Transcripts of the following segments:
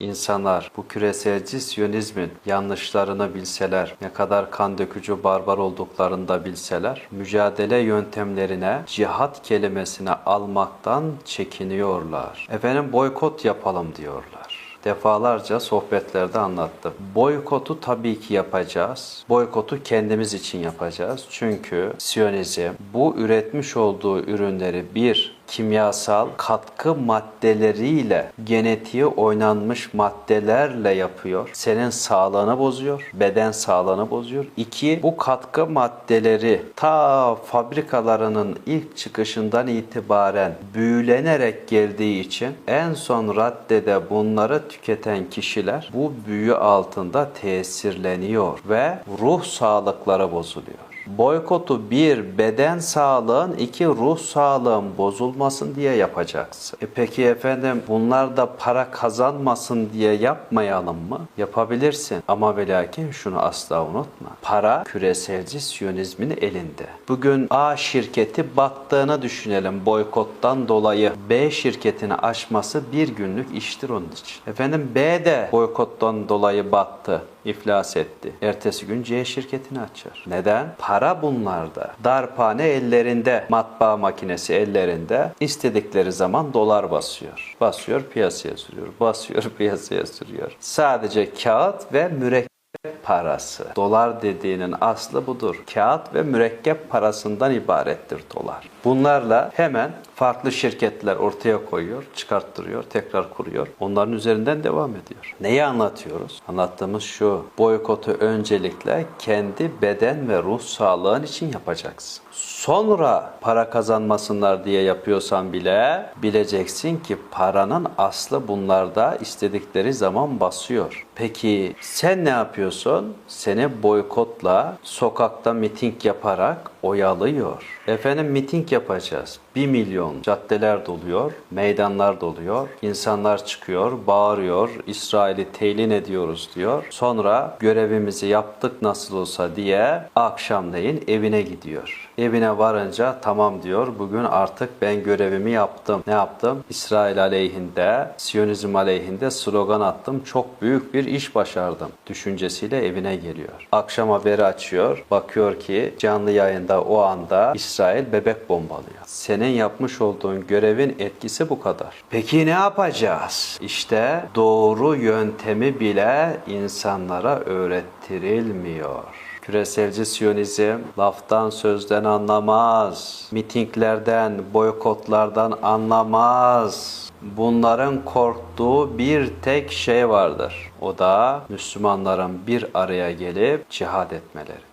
İnsanlar bu küreselci siyonizmin yanlışlarını bilseler, ne kadar kan dökücü barbar olduklarını da bilseler, mücadele yöntemlerine cihat kelimesini almaktan çekiniyorlar. Efendim boykot yapalım diyorlar defalarca sohbetlerde anlattım. Boykotu tabii ki yapacağız. Boykotu kendimiz için yapacağız. Çünkü Siyonizm bu üretmiş olduğu ürünleri bir kimyasal katkı maddeleriyle genetiği oynanmış maddelerle yapıyor. Senin sağlığını bozuyor. Beden sağlığını bozuyor. İki, bu katkı maddeleri ta fabrikalarının ilk çıkışından itibaren büyülenerek geldiği için en son raddede bunları tüketen kişiler bu büyü altında tesirleniyor ve ruh sağlıkları bozuluyor. Boykotu bir beden sağlığın, iki ruh sağlığın bozulmasın diye yapacaksın. E peki efendim bunlar da para kazanmasın diye yapmayalım mı? Yapabilirsin ama ve şunu asla unutma. Para küreselci siyonizmin elinde. Bugün A şirketi battığını düşünelim boykottan dolayı. B şirketini aşması bir günlük iştir onun için. Efendim B de boykottan dolayı battı iflas etti. Ertesi gün C şirketini açar. Neden? Para bunlarda. Darphane ellerinde, matbaa makinesi ellerinde. İstedikleri zaman dolar basıyor. Basıyor piyasaya sürüyor. Basıyor piyasaya sürüyor. Sadece kağıt ve mürekkep parası. Dolar dediğinin aslı budur. Kağıt ve mürekkep parasından ibarettir dolar. Bunlarla hemen farklı şirketler ortaya koyuyor, çıkarttırıyor, tekrar kuruyor. Onların üzerinden devam ediyor. Neyi anlatıyoruz? Anlattığımız şu. Boykotu öncelikle kendi beden ve ruh sağlığın için yapacaksın. Sonra para kazanmasınlar diye yapıyorsan bile bileceksin ki paranın aslı bunlarda istedikleri zaman basıyor. Peki sen ne yapıyorsun? Seni boykotla, sokakta miting yaparak oyalıyor. Efendim miting yapacağız. 1 milyon caddeler doluyor, meydanlar doluyor. İnsanlar çıkıyor, bağırıyor, İsrail'i teylin ediyoruz diyor. Sonra görevimizi yaptık nasıl olsa diye akşamleyin evine gidiyor. Evine varınca tamam diyor bugün artık ben görevimi yaptım. Ne yaptım? İsrail aleyhinde, Siyonizm aleyhinde slogan attım. Çok büyük bir iş başardım. Düşüncesiyle evine geliyor. Akşam haberi açıyor. Bakıyor ki canlı yayında o anda İsrail bebek bombalıyor. Senin yapmış olduğun görevin etkisi bu kadar. Peki ne yapacağız? İşte doğru yöntemi bile insanlara öğrettirilmiyor. Küreselci Siyonizm laftan sözden anlamaz. Mitinglerden, boykotlardan anlamaz. Bunların korktuğu bir tek şey vardır. O da Müslümanların bir araya gelip cihad etmeleridir.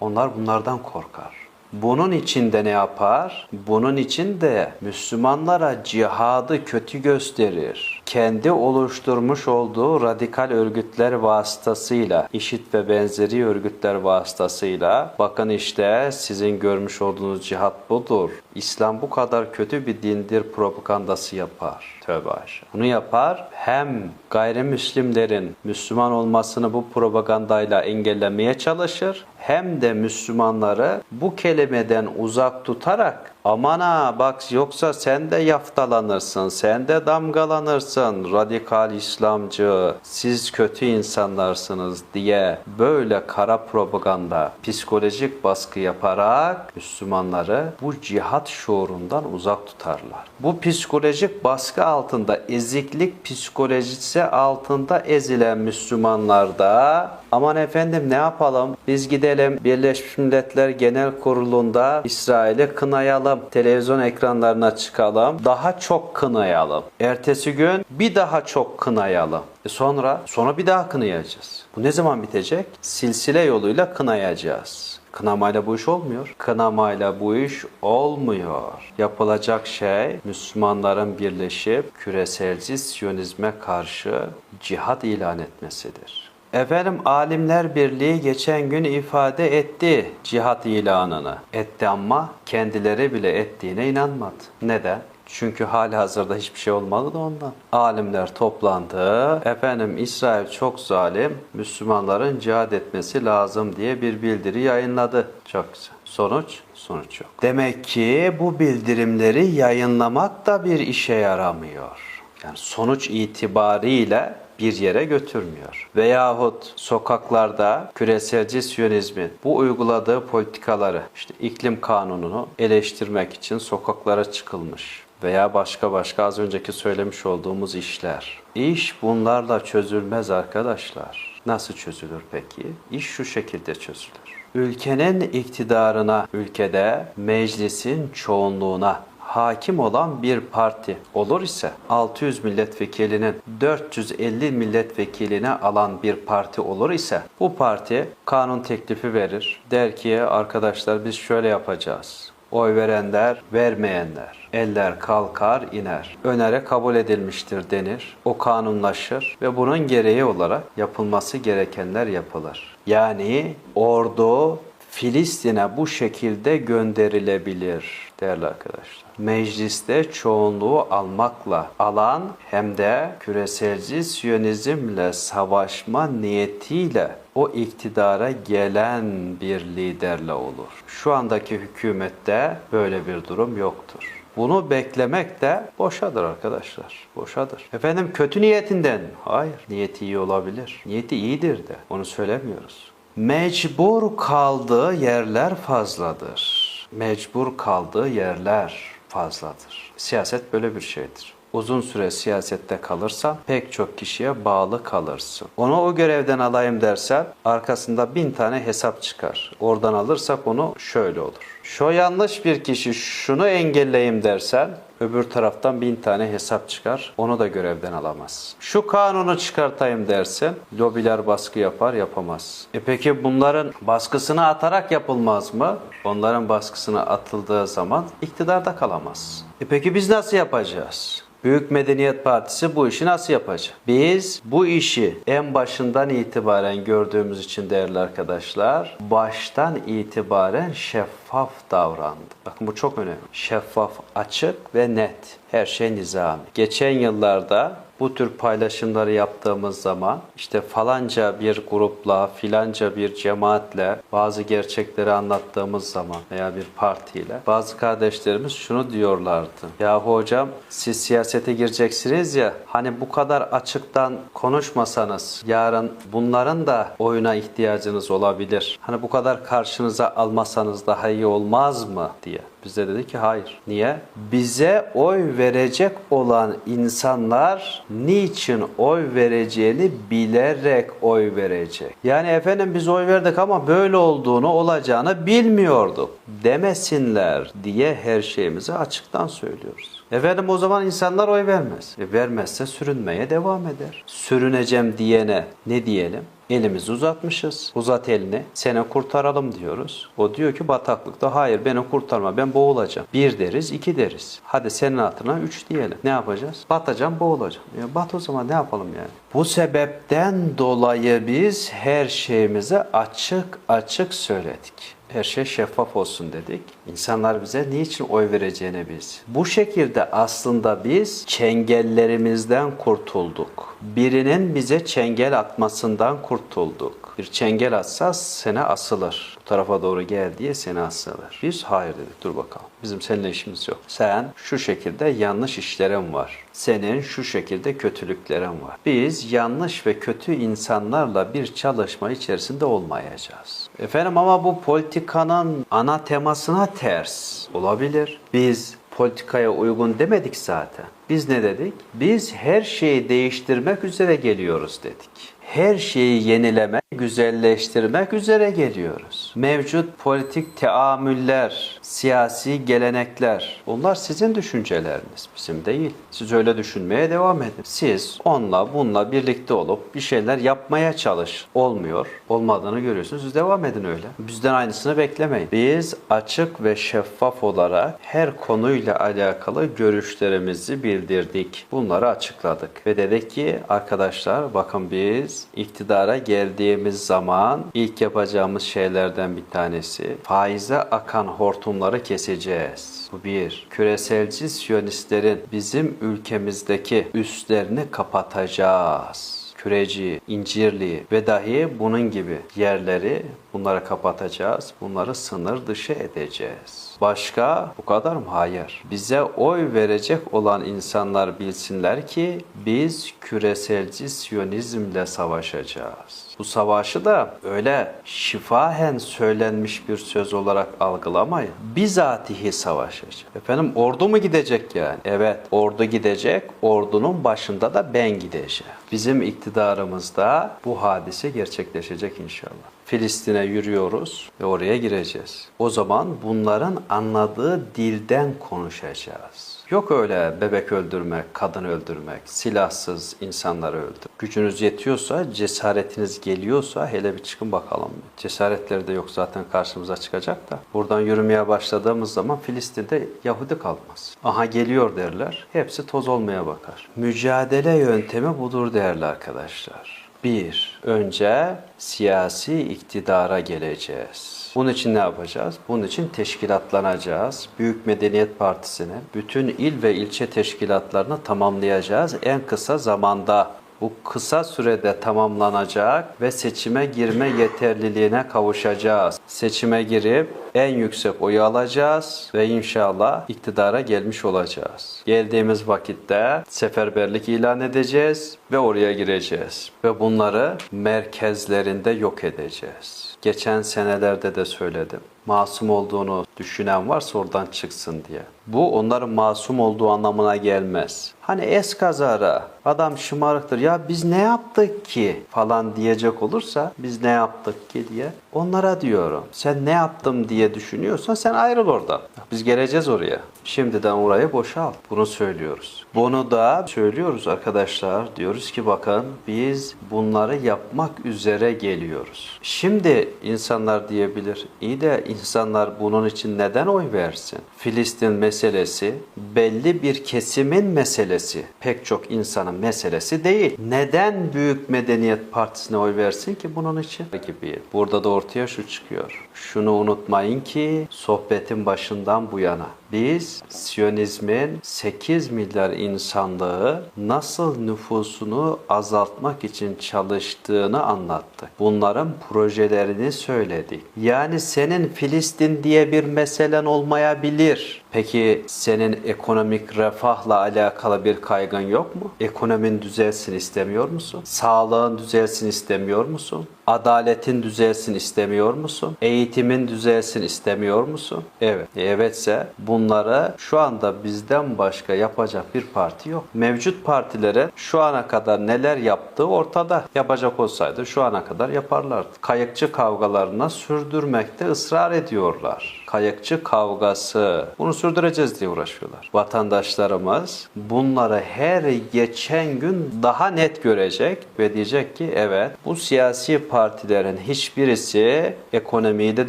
Onlar bunlardan korkar. Bunun için de ne yapar? Bunun için de Müslümanlara cihadı kötü gösterir. Kendi oluşturmuş olduğu radikal örgütler vasıtasıyla, işit ve benzeri örgütler vasıtasıyla bakın işte sizin görmüş olduğunuz cihat budur. İslam bu kadar kötü bir dindir propagandası yapar. Tövbe aşağı. Bunu yapar hem gayrimüslimlerin Müslüman olmasını bu propagandayla engellemeye çalışır hem de Müslümanları bu kelimeden uzak tutarak aman ha bak yoksa sen de yaftalanırsın, sen de damgalanırsın, radikal İslamcı, siz kötü insanlarsınız diye böyle kara propaganda, psikolojik baskı yaparak Müslümanları bu cihat şuurundan uzak tutarlar. Bu psikolojik baskı altında, eziklik psikolojisi altında ezilen Müslümanlar da aman efendim ne yapalım biz gidelim Birleşmiş Milletler Genel Kurulu'nda İsrail'i kınayalım, televizyon ekranlarına çıkalım, daha çok kınayalım. Ertesi gün bir daha çok kınayalım. E sonra? Sonra bir daha kınayacağız. Bu ne zaman bitecek? Silsile yoluyla kınayacağız. Kınamayla bu iş olmuyor. Kınamayla bu iş olmuyor. Yapılacak şey Müslümanların birleşip küreselci Siyonizme karşı cihat ilan etmesidir. Efendim Alimler Birliği geçen gün ifade etti cihat ilanını. Etti ama kendileri bile ettiğine inanmadı. Neden? Çünkü hali hazırda hiçbir şey olmadı da ondan. Alimler toplandı. Efendim İsrail çok zalim. Müslümanların cihad etmesi lazım diye bir bildiri yayınladı. Çok güzel. Sonuç? Sonuç yok. Demek ki bu bildirimleri yayınlamak da bir işe yaramıyor. Yani sonuç itibariyle bir yere götürmüyor. Veyahut sokaklarda küreselci siyonizmin bu uyguladığı politikaları işte iklim kanununu eleştirmek için sokaklara çıkılmış veya başka başka az önceki söylemiş olduğumuz işler. İş bunlarla çözülmez arkadaşlar. Nasıl çözülür peki? İş şu şekilde çözülür. Ülkenin iktidarına, ülkede meclisin çoğunluğuna hakim olan bir parti olur ise 600 milletvekilinin 450 milletvekiline alan bir parti olur ise bu parti kanun teklifi verir. Der ki arkadaşlar biz şöyle yapacağız. Oy verenler, vermeyenler. Eller kalkar, iner. Önere kabul edilmiştir denir. O kanunlaşır ve bunun gereği olarak yapılması gerekenler yapılır. Yani ordu Filistin'e bu şekilde gönderilebilir değerli arkadaşlar. Mecliste çoğunluğu almakla alan hem de küreselci siyonizmle savaşma niyetiyle o iktidara gelen bir liderle olur. Şu andaki hükümette böyle bir durum yoktur. Bunu beklemek de boşadır arkadaşlar. Boşadır. Efendim kötü niyetinden. Hayır. Niyeti iyi olabilir. Niyeti iyidir de. Onu söylemiyoruz. Mecbur kaldığı yerler fazladır. Mecbur kaldığı yerler fazladır. Siyaset böyle bir şeydir. Uzun süre siyasette kalırsan pek çok kişiye bağlı kalırsın. Onu o görevden alayım dersen arkasında bin tane hesap çıkar. Oradan alırsak onu şöyle olur. Şu yanlış bir kişi şunu engelleyeyim dersen öbür taraftan bin tane hesap çıkar. Onu da görevden alamaz. Şu kanunu çıkartayım dersen lobiler baskı yapar yapamaz. E peki bunların baskısını atarak yapılmaz mı? Onların baskısını atıldığı zaman iktidarda kalamaz. E peki biz nasıl yapacağız? Büyük Medeniyet Partisi bu işi nasıl yapacak? Biz bu işi en başından itibaren gördüğümüz için değerli arkadaşlar, baştan itibaren şeffaf davrandı. Bakın bu çok önemli. Şeffaf, açık ve net. Her şey nizami. Geçen yıllarda bu tür paylaşımları yaptığımız zaman işte falanca bir grupla, filanca bir cemaatle bazı gerçekleri anlattığımız zaman veya bir partiyle bazı kardeşlerimiz şunu diyorlardı. Yahu hocam siz siyasete gireceksiniz ya hani bu kadar açıktan konuşmasanız yarın bunların da oyuna ihtiyacınız olabilir. Hani bu kadar karşınıza almasanız daha iyi olmaz mı diye. Biz de dedi ki hayır. Niye? Bize oy verecek olan insanlar niçin oy vereceğini bilerek oy verecek. Yani efendim biz oy verdik ama böyle olduğunu olacağını bilmiyorduk demesinler diye her şeyimizi açıktan söylüyoruz. Efendim o zaman insanlar oy vermez. E vermezse sürünmeye devam eder. Sürüneceğim diyene ne diyelim? Elimizi uzatmışız. Uzat elini. Seni kurtaralım diyoruz. O diyor ki bataklıkta hayır beni kurtarma ben boğulacağım. Bir deriz iki deriz. Hadi senin hatırına üç diyelim. Ne yapacağız? Batacağım boğulacağım. Ya bat o zaman ne yapalım yani? Bu sebepten dolayı biz her şeyimizi açık açık söyledik her şey şeffaf olsun dedik. İnsanlar bize niçin oy vereceğini biz. Bu şekilde aslında biz çengellerimizden kurtulduk. Birinin bize çengel atmasından kurtulduk. Bir çengel atsa sene asılır. Bu tarafa doğru gel diye seni asılır. Biz hayır dedik dur bakalım. Bizim seninle işimiz yok. Sen şu şekilde yanlış işlerin var. Senin şu şekilde kötülüklerin var. Biz yanlış ve kötü insanlarla bir çalışma içerisinde olmayacağız. Efendim ama bu politikanın ana temasına ters olabilir. Biz politikaya uygun demedik zaten. Biz ne dedik? Biz her şeyi değiştirmek üzere geliyoruz dedik her şeyi yenilemek, güzelleştirmek üzere geliyoruz. Mevcut politik teamüller, siyasi gelenekler bunlar sizin düşünceleriniz, bizim değil. Siz öyle düşünmeye devam edin. Siz onunla bununla birlikte olup bir şeyler yapmaya çalış. Olmuyor. Olmadığını görüyorsunuz. Siz devam edin öyle. Bizden aynısını beklemeyin. Biz açık ve şeffaf olarak her konuyla alakalı görüşlerimizi bildirdik. Bunları açıkladık. Ve dedik ki arkadaşlar bakın biz iktidara geldiğimiz zaman ilk yapacağımız şeylerden bir tanesi faize akan hortumları keseceğiz. Bu bir. Küreselci siyonistlerin bizim ülkemizdeki üstlerini kapatacağız. Küreci, İncirli ve dahi bunun gibi yerleri Bunları kapatacağız. Bunları sınır dışı edeceğiz. Başka bu kadar mı? Hayır. Bize oy verecek olan insanlar bilsinler ki biz küreselci siyonizmle savaşacağız. Bu savaşı da öyle şifahen söylenmiş bir söz olarak algılamayın. Bizatihi savaşacağız. Efendim ordu mu gidecek yani? Evet ordu gidecek. Ordunun başında da ben gideceğim. Bizim iktidarımızda bu hadise gerçekleşecek inşallah. Filistin'e yürüyoruz ve oraya gireceğiz. O zaman bunların anladığı dilden konuşacağız. Yok öyle bebek öldürmek, kadın öldürmek, silahsız insanları öldür. Gücünüz yetiyorsa, cesaretiniz geliyorsa hele bir çıkın bakalım. Cesaretleri de yok zaten karşımıza çıkacak da. Buradan yürümeye başladığımız zaman Filistin'de Yahudi kalmaz. Aha geliyor derler. Hepsi toz olmaya bakar. Mücadele yöntemi budur değerli arkadaşlar. Bir, önce siyasi iktidara geleceğiz. Bunun için ne yapacağız? Bunun için teşkilatlanacağız. Büyük Medeniyet Partisi'ni, bütün il ve ilçe teşkilatlarını tamamlayacağız en kısa zamanda. Bu kısa sürede tamamlanacak ve seçime girme yeterliliğine kavuşacağız. Seçime girip en yüksek oyu alacağız ve inşallah iktidara gelmiş olacağız. Geldiğimiz vakitte seferberlik ilan edeceğiz ve oraya gireceğiz. Ve bunları merkezlerinde yok edeceğiz. Geçen senelerde de söyledim. Masum olduğunu düşünen varsa oradan çıksın diye. Bu onların masum olduğu anlamına gelmez. Hani es kazara adam şımarıktır ya biz ne yaptık ki falan diyecek olursa biz ne yaptık ki diye onlara diyorum. Sen ne yaptım diye düşünüyorsan sen ayrıl oradan. Biz geleceğiz oraya. Şimdiden orayı boşalt. Bunu söylüyoruz. Bunu da söylüyoruz arkadaşlar. Diyoruz ki bakın biz bunları yapmak üzere geliyoruz. Şimdi insanlar diyebilir. İyi de insanlar bunun için neden oy versin? Filistin meselesi belli bir kesimin meselesi. Pek çok insanın meselesi değil. Neden Büyük Medeniyet Partisi'ne oy versin ki bunun için? Gibi. Burada da ortaya şu çıkıyor. Şunu unutmayın ki sohbetin başından bu yana biz Siyonizmin 8 milyar insanlığı nasıl nüfusunu azaltmak için çalıştığını anlattık. Bunların projelerini söyledik. Yani senin Filistin diye bir meselen olmayabilir. Peki senin ekonomik refahla alakalı bir kaygın yok mu? Ekonomin düzelsin istemiyor musun? Sağlığın düzelsin istemiyor musun? Adaletin düzelsin istemiyor musun? Eğitimin düzelsin istemiyor musun? Evet. E, evetse bunları şu anda bizden başka yapacak bir parti yok. Mevcut partilere şu ana kadar neler yaptığı ortada. Yapacak olsaydı şu ana kadar yaparlardı. Kayıkçı kavgalarına sürdürmekte ısrar ediyorlar. Kayıkçı kavgası. Bunu sürdüreceğiz diye uğraşıyorlar. Vatandaşlarımız bunları her geçen gün daha net görecek ve diyecek ki evet bu siyasi partilerin hiçbirisi ekonomiyi de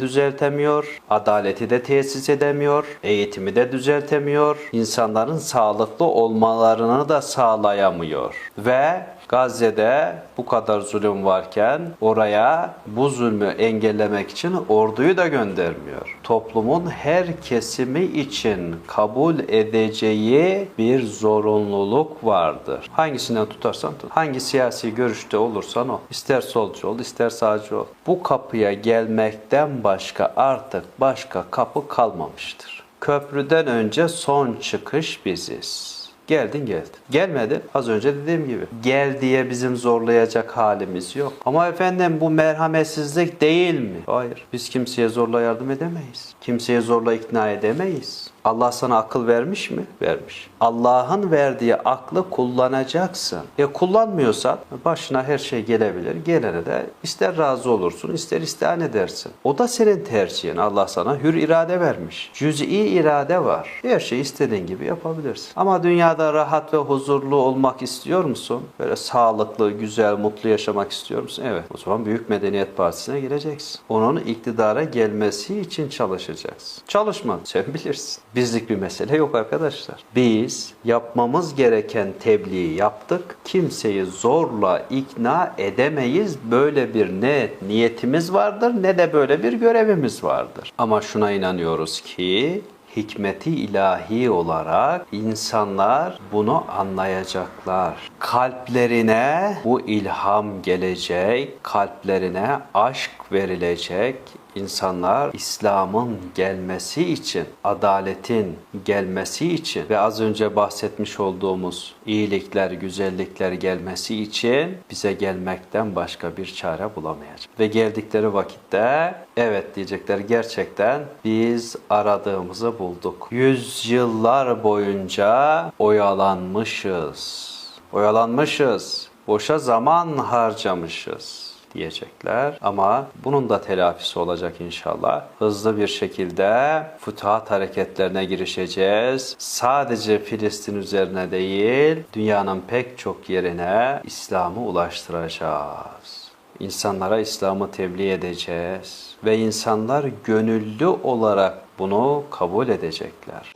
düzeltemiyor, adaleti de tesis edemiyor, eğitimi de düzeltemiyor, insanların sağlıklı olmalarını da sağlayamıyor. Ve Gazze'de bu kadar zulüm varken oraya bu zulmü engellemek için orduyu da göndermiyor. Toplumun her kesimi için kabul edeceği bir zorunluluk vardır. Hangisinden tutarsan tut. Hangi siyasi görüşte olursan ol. İster solcu ol, ister sağcı ol. Bu kapıya gelmekten başka artık başka kapı kalmamıştır. Köprüden önce son çıkış biziz. Geldin geldin. Gelmedi. Az önce dediğim gibi. Gel diye bizim zorlayacak halimiz yok. Ama efendim bu merhametsizlik değil mi? Hayır. Biz kimseye zorla yardım edemeyiz. Kimseye zorla ikna edemeyiz. Allah sana akıl vermiş mi? Vermiş. Allah'ın verdiği aklı kullanacaksın. E kullanmıyorsan başına her şey gelebilir. Gelene de ister razı olursun, ister istehan edersin. O da senin tercihin. Allah sana hür irade vermiş. Cüz'i irade var. Her şeyi istediğin gibi yapabilirsin. Ama dünyada rahat ve huzurlu olmak istiyor musun? Böyle sağlıklı, güzel, mutlu yaşamak istiyor musun? Evet. O zaman Büyük Medeniyet Partisi'ne gireceksin. Onun iktidara gelmesi için çalışacaksın. Çalışma. Sen bilirsin. Bizlik bir mesele yok arkadaşlar. Biz yapmamız gereken tebliği yaptık. Kimseyi zorla ikna edemeyiz. Böyle bir ne niyetimiz vardır ne de böyle bir görevimiz vardır. Ama şuna inanıyoruz ki hikmeti ilahi olarak insanlar bunu anlayacaklar. Kalplerine bu ilham gelecek, kalplerine aşk verilecek. İnsanlar İslam'ın gelmesi için, adaletin gelmesi için ve az önce bahsetmiş olduğumuz iyilikler, güzellikler gelmesi için bize gelmekten başka bir çare bulamayacak. Ve geldikleri vakitte evet diyecekler gerçekten biz aradığımızı bulduk. Yüzyıllar boyunca oyalanmışız. Oyalanmışız. Boşa zaman harcamışız diyecekler. Ama bunun da telafisi olacak inşallah. Hızlı bir şekilde fütuhat hareketlerine girişeceğiz. Sadece Filistin üzerine değil, dünyanın pek çok yerine İslam'ı ulaştıracağız. İnsanlara İslam'ı tebliğ edeceğiz ve insanlar gönüllü olarak bunu kabul edecekler.